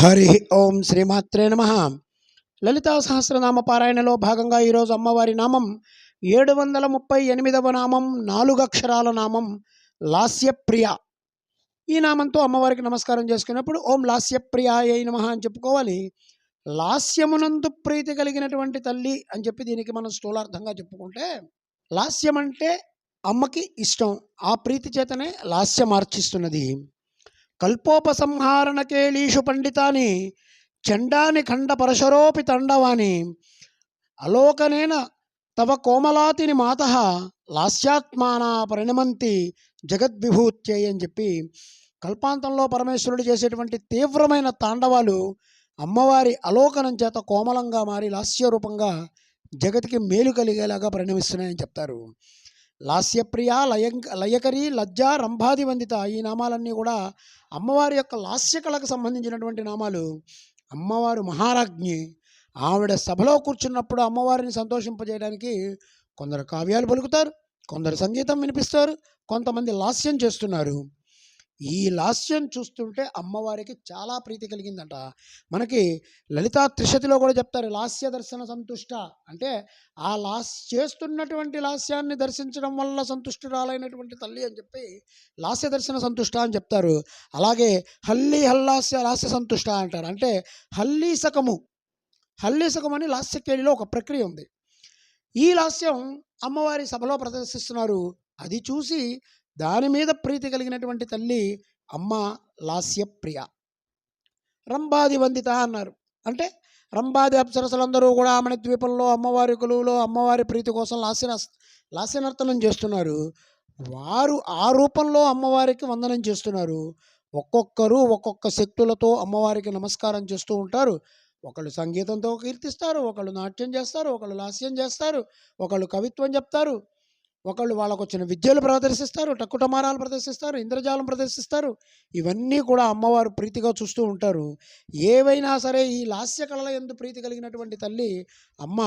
హరి ఓం శ్రీమాత్రే నమ. లలితా సహస్రనామ పారాయణలో భాగంగా ఈరోజు అమ్మవారి నామం ఏడు వందల ముప్పై ఎనిమిదవ నామం నాలుగు అక్షరాల నామం లాస్యప్రియ. ఈ నామంతో అమ్మవారికి నమస్కారం చేసుకున్నప్పుడు ఓం లాస్యప్రియాయ నమ అని చెప్పుకోవాలి. లాస్యమునందు ప్రీతి కలిగినటువంటి తల్లి అని చెప్పి దీనికి మనం స్థూలార్థంగా చెప్పుకుంటే లాస్యం అంటే అమ్మకి ఇష్టం. ఆ ప్రీతి చేతనే లాస్యం ఆర్చిస్తున్నది కల్పోపసంహారణ కేళీషు పండితాని చండాని ఖండ పరశరోపి తండవాని అలోకనేన తవ కోమలాతిని మాత లాస్యాత్మానా పరిణమంతి జగద్విభూత్యై అని చెప్పి కల్పాంతంలో పరమేశ్వరుడు చేసేటువంటి తీవ్రమైన తాండవాలు అమ్మవారి అలోకనం చేత కోమలంగా మారి లాస్య రూపంగా జగతికి మేలు కలిగేలాగా పరిణమిస్తున్నాయని చెప్తారు. లాస్యప్రియ లయ లయకరి లజ్జ రంభాది వందిత ఈ నామాలన్నీ కూడా అమ్మవారి యొక్క లాస్యకళకు సంబంధించినటువంటి నామాలు. అమ్మవారు మహారాజ్ఞి. ఆవిడ సభలో కూర్చున్నప్పుడు అమ్మవారిని సంతోషింపజేయడానికి కొందరు కావ్యాలు పలుకుతారు కొందరు సంగీతం వినిపిస్తారు కొంతమంది లాస్యం చేస్తున్నారు. ఈ లాస్యం చూస్తుంటే అమ్మవారికి చాలా ప్రీతి కలిగిందంట. మనకి లలితా త్రిశతిలో కూడా చెప్తారు లాస్య దర్శన సంతుష్ట. అంటే ఆ లాస్ చేస్తున్నటువంటి లాస్యాన్ని దర్శించడం వల్ల సంతుష్టురాలైనటువంటి తల్లి అని చెప్పి లాస్య దర్శన సంతుష్ట అని చెప్తారు. అలాగే హల్లి హల్లాస్య లాస్య సంతుష్ట అంటారు. అంటే హల్లీసకము హల్లీసకం అని లాస్యకేళిలో ఒక ప్రక్రియ ఉంది. ఈ లాస్యం అమ్మవారి సభలో ప్రదర్శిస్తున్నారు. అది చూసి దాని మీద ప్రీతి కలిగినటువంటి తల్లి అమ్మ లాస్యప్రియ. రంభాది వందిత అన్నారు. అంటే రంభాది అప్సరసలందరూ కూడా ఆమె ద్వీపంలో అమ్మవారి కొలువులో అమ్మవారి ప్రీతి కోసం లాస్య లాస్యనర్తనం చేస్తున్నారు. వారు ఆ రూపంలో అమ్మవారికి వందనం చేస్తున్నారు. ఒక్కొక్కరు ఒక్కొక్క శక్తులతో అమ్మవారికి నమస్కారం చేస్తూ ఉంటారు. ఒకళ్ళు సంగీతంతో కీర్తిస్తారు ఒకళ్ళు నాట్యం చేస్తారు ఒకళ్ళు లాస్యం చేస్తారు ఒకళ్ళు కవిత్వం చెప్తారు. ఒకళ్ళు వాళ్ళకు వచ్చిన విద్యలు ప్రదర్శిస్తారు టక్కుటమారాలు ప్రదర్శిస్తారు ఇంద్రజాలం ప్రదర్శిస్తారు. ఇవన్నీ కూడా అమ్మవారు ప్రీతిగా చూస్తూ ఉంటారు. ఏవైనా సరే ఈ లాస్య కళల ఎందు ప్రీతి కలిగినటువంటి తల్లి అమ్మ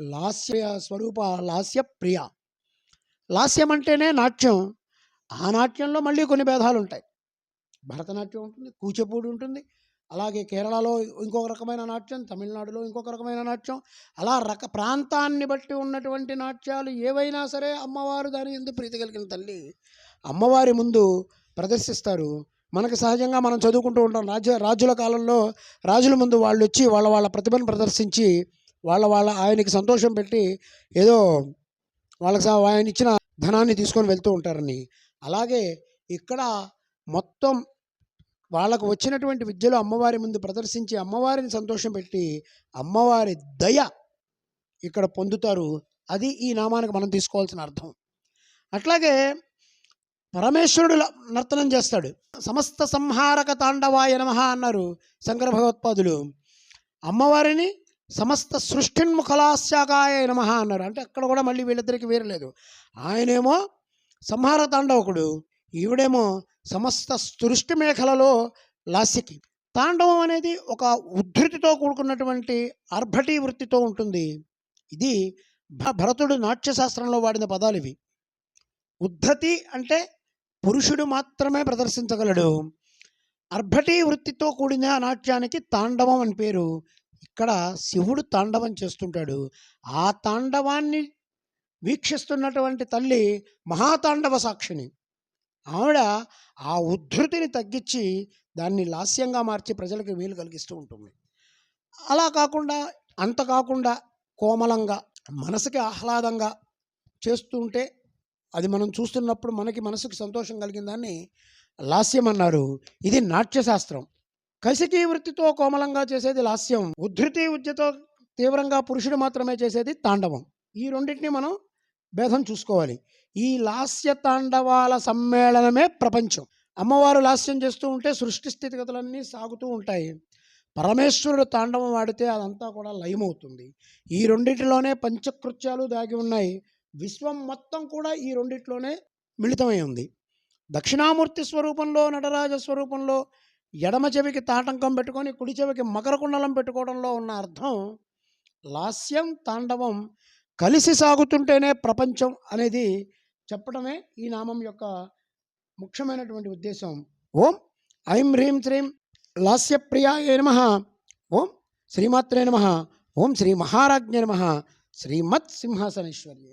లాస్య స్వరూప లాస్య ప్రియ. లాస్యం అంటేనే నాట్యం. ఆ నాట్యంలో మళ్ళీ కొన్ని భేదాలు ఉంటాయి భరతనాట్యం ఉంటుంది కూచిపూడి ఉంటుంది అలాగే కేరళలో ఇంకొక రకమైన నాట్యం తమిళనాడులో ఇంకొక రకమైన నాట్యం. అలా రక ప్రాంతాన్ని బట్టి ఉన్నటువంటి నాట్యాలు ఏవైనా సరే అమ్మవారు దాని ఎందుకు ప్రీతి కలిగిన తల్లి అమ్మవారి ముందు ప్రదర్శిస్తారు. మనకు సహజంగా మనం చదువుకుంటూ ఉంటాం. రాజ్య రాజుల కాలంలో రాజుల ముందు వాళ్ళు వచ్చి వాళ్ళ వాళ్ళ ప్రతిభను ప్రదర్శించి వాళ్ళ వాళ్ళ ఆయనకి సంతోషం పెట్టి ఏదో వాళ్ళకి ఆయన ఇచ్చిన ధనాన్ని తీసుకొని వెళ్తూ ఉంటారని. అలాగే ఇక్కడ మొత్తం వాళ్ళకు వచ్చినటువంటి విద్యలో అమ్మవారి ముందు ప్రదర్శించి అమ్మవారిని సంతోషం పెట్టి అమ్మవారి దయ ఇక్కడ పొందుతారు. అది ఈ నామానికి మనం తీసుకోవాల్సిన అర్థం. అట్లాగే పరమేశ్వరుడు నర్తనం చేస్తాడు. సమస్త సంహారక తాండవాయ నమ అన్నారు శంకర భగవత్పాదులు. అమ్మవారిని సమస్త సృష్టిన్ముఖలాశాకాయ నమ అన్నారు. అంటే అక్కడ కూడా మళ్ళీ వీళ్ళిద్దరికి వేరలేదు ఆయనేమో సంహార తాండవకుడు. ఈవిడేమో సమస్త సృష్టి మేఖలలో లాస్యకి తాండవం అనేది ఒక ఉద్ధృతితో కూడుకున్నటువంటి అర్భటీ వృత్తితో ఉంటుంది. ఇది భ- భరతుడు నాట్యశాస్త్రంలో వాడిన పదాలు ఇవి. ఉద్ధతి అంటే పురుషుడు మాత్రమే ప్రదర్శించగలడు. అర్భటీ వృత్తితో కూడిన నాట్యానికి తాండవం అని పేరు. ఇక్కడ శివుడు తాండవం చేస్తుంటాడు. ఆ తాండవాన్ని వీక్షిస్తున్నటువంటి తల్లి మహాతాండవ సాక్షిని. ఆవిడ ఆ ఉద్ధృతిని తగ్గించి దాన్ని లాస్యంగా మార్చి ప్రజలకు వీలు కలిగిస్తూ ఉంటుంది. అలా కాకుండా అంత కాకుండా కోమలంగా మనసుకి ఆహ్లాదంగా చేస్తుంటే అది మనం చూస్తున్నప్పుడు మనకి మనసుకు సంతోషం కలిగిందాన్ని లాస్యం అన్నారు. ఇది నాట్యశాస్త్రం. కసికి వృత్తితో కోమలంగా చేసేది లాస్యం. ఉద్ధృతి ఉద్యతో తీవ్రంగా పురుషుడు మాత్రమే చేసేది తాండవం. ఈ రెండింటిని మనం భేదం చూసుకోవాలి. ఈ లాస్య తాండవాల సమ్మేళనమే ప్రపంచం. అమ్మవారు లాస్యం చేస్తూ ఉంటే సృష్టి స్థితిగతులన్నీ సాగుతూ ఉంటాయి. పరమేశ్వరుడు తాండవం ఆడితే అదంతా కూడా లయమవుతుంది. ఈ రెండిటిలోనే పంచకృత్యాలు దాగి ఉన్నాయి. విశ్వం మొత్తం కూడా ఈ రెండిట్లోనే మిళితమై ఉంది. దక్షిణామూర్తి స్వరూపంలో నటరాజ స్వరూపంలో ఎడమ చెవికి తాటంకం పెట్టుకొని కుడి చెవికి మకర కుండలం పెట్టుకోవడంలో ఉన్న అర్థం లాస్యం తాండవం కలిసి సాగుతుంటేనే ప్రపంచం అనేది చెప్పడమే ఈ నామం యొక్క ముఖ్యమైనటువంటి ఉద్దేశం. ఓం ఐం హ్రీం శ్రీం లాస్యప్రియాయ నమ. ఓం శ్రీమాత్రే నమ. ఓం శ్రీ మహారాజ్ఞ నమ. శ్రీమత్ సింహాసనేశ్వర్య